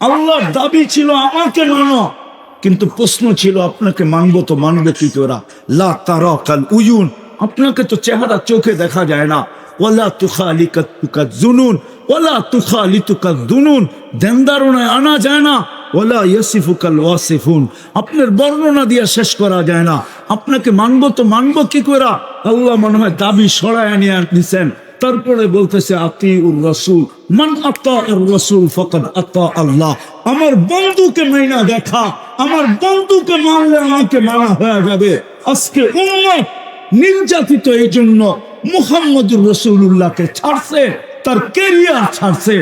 আল্লাহর দাবি ছিল আমাকে মানো। কিন্তু প্রশ্ন ছিল, আপনাকে মানবো তো মানবে কি তোরা লা তারা কাল উয়ুন। আপনাকে তো চেহারা চোখে দেখা যায় না। ওলা তুখালিকা তুকা জুনুন ওলা তুখালি তুকা দুনুন দেনদারণায় আনা যায় না। ওলা ইয়াসিফুকাল ওয়াসিফুন। আপনার বর্ণনা দিয়ে শেষ করা যায় না। আপনাকে মানবো তো মানবো কি করে? আল্লাহ মনে হয় দাবি সরায় নিয়ে নিছেন তারপরে বলতেছে আতি উর রসুল, মান আত্মা উর রসুল ফকদ আত্মা আল্লাহ। আমার বন্ধুকে মাইনা দেখা, আমার বন্ধুকে মানলে আমাকে মানা হয়ে যাবে। আজকে উম্মত নির্যাতিত এই জন্য মুহাম্মদুর রসুল্লাহকে ছাড়ছে, তার কেরিয়ার ছাড়ছে,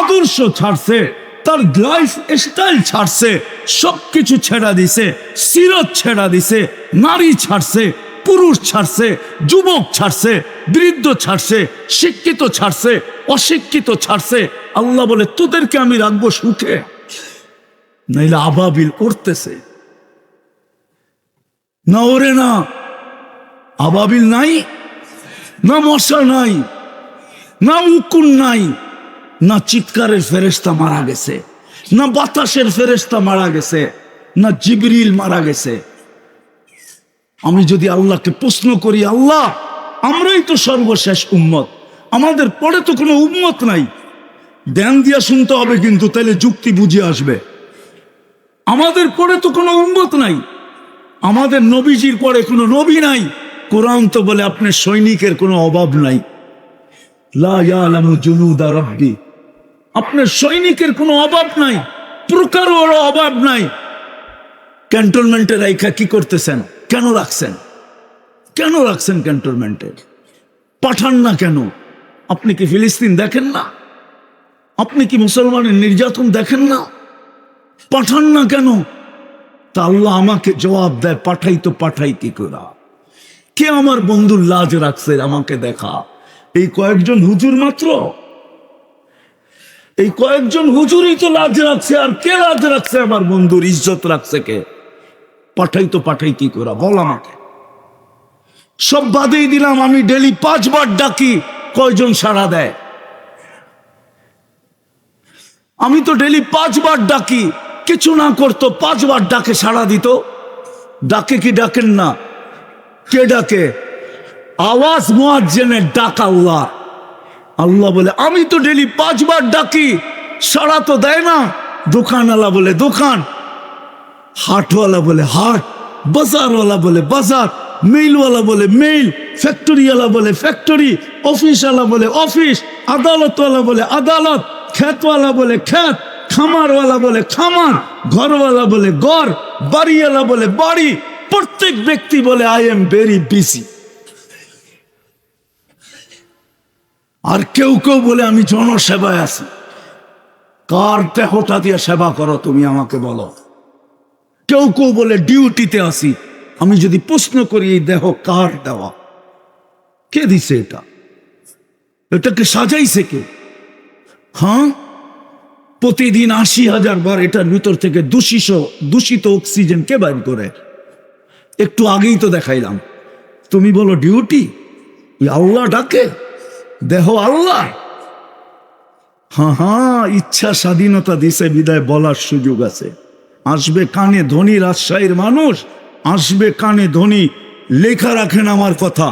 আদর্শ ছাড়ছে, তার লাইফ স্টাইল ছাড়ছে, সবকিছু ছেড়া দিছে, সিরত ছেড়া দিছে, নারী ছাড়ছে পুরুষ ছাড়ছে, যুবক ছাড়ছে, বৃদ্ধ ছাড়ছে, শিক্ষিত ছাড়ছে, অশিক্ষিত ছাড়ছে। আল্লাহ বলে, তোদেরকে আমি রাখব সুখে। নাইলে আবাবিল করতেছে। না ওরে না, আবাবিল নাই, না মশা নাই, না উকুন নাই, না চিৎকারের ফেরেস্তা মারা গেছে, না বাতাসের ফেরেস্তা মারা গেছে, না জিবরিল মারা গেছে আমি যদি আল্লাহকে প্রশ্ন করি, আল্লাহ, আমরাই তো সর্বশেষ উম্মত। আমাদের পরে তো কোনো উম্মত নাই। ধ্যান দিয়া শুনতে হবে কিন্তু তাহলে যুক্তি বুঝে আসবে। আমাদের পরে তো কোনো উম্মত নাই। আমাদের নবীজির পরে কোনো নবী নাই। কোরআন তো বলে আপনার সৈনিকের কোনো অভাব নাই। জুনুদা আপনার সৈনিকের কোনো অভাব নাই। প্রকারও অভাব নাই। ক্যান্টনমেন্টের রাইখা কি করতেছেন? কেন রাখছেন? কেন রাখছেন ক্যান্টনমেন্টে পাঠান না কেন? আপনি কি ফিলিস্তিন দেখেন না? আপনি কি মুসলমানের নির্যাতন দেখেন না? পাঠান না কেন? তা আল্লাহ আমাকে জবাব দেয়, পাঠাই তো পাঠাই কি করা? কে আমার বন্ধুর লাজ রাখছে আমাকে দেখা? এই কয়েকজন হুজুর মাত্র? এই কয়েকজন হুজুরই তো লাজ রাখছে, আর কে লাজ রাখছে আমার বন্ধুর ইজ্জত রাখছে কে? পাঠাই তো পাঠাই কি করা বল আমাকে। সব বাদেই দিলাম, আমি ডেলি পাঁচবার ডাকি, কয়জন সাড়া দেয়। আমি তো ডেলি পাঁচবার ডাকি, কিছু না করতো, পাঁচবার ডাকে সাড়া দিত। ডাকে কি ডাকেন না? কে ডাকে? আওয়াজ মোয়াজ্জেনের ডাক আল্লাহ। আল্লাহ বলে, আমি তো ডেলি পাঁচবার ডাকি, সাড়া তো দেয় না। দোকানওয়ালা বলে, দোকান হাটওয়ালা বলে হাট, বাজারওয়ালা বলে বাজার মেইলওয়ালা বলে মেইল ফ্যাক্টরিওয়ালা বলে ফ্যাক্টরি, অফিসওয়ালা বলে অফিস, আদালতওয়ালা বলে আদালত ক্ষেতওয়ালা বলে ক্ষেত খামারওয়ালা বলে খামার, ঘরওয়ালা বলে ঘর, বাড়িওয়ালা বলে বাড়ি, প্রত্যেক ব্যক্তি বলে আই এম ভেরি বিজি আর কেউ কেউ বলে আমি জনসেবায় আছি। কার দেহটা দিয়ে সেবা করো তুমি আমাকে বলো। কেউ কেউ বলে ডিউটিতে আসি আমি যদি প্রশ্ন করি, এই দেহ কার দেওয়া? কে দিছে এটা? এটাকে সাজাইছে কে? হ্যাঁ? প্রতিদিন আশি হাজার বার এটার ভিতর থেকে দূষিত দূষিত অক্সিজেন কে বাইর করে? একটু আগেই তো দেখাইলাম। তুমি বলো, ডিউটি? আল্লাহ ডাকে? দেহ আল্লাহ? হ্যাঁ হ্যাঁ ইচ্ছা স্বাধীনতা দিছে, বিদায় বলার সুযোগ আছে। আসবে কানে ধনী রাজশাহীর মানুষ আসবে কানে ধনী লেখা রাখেন আমার কথা।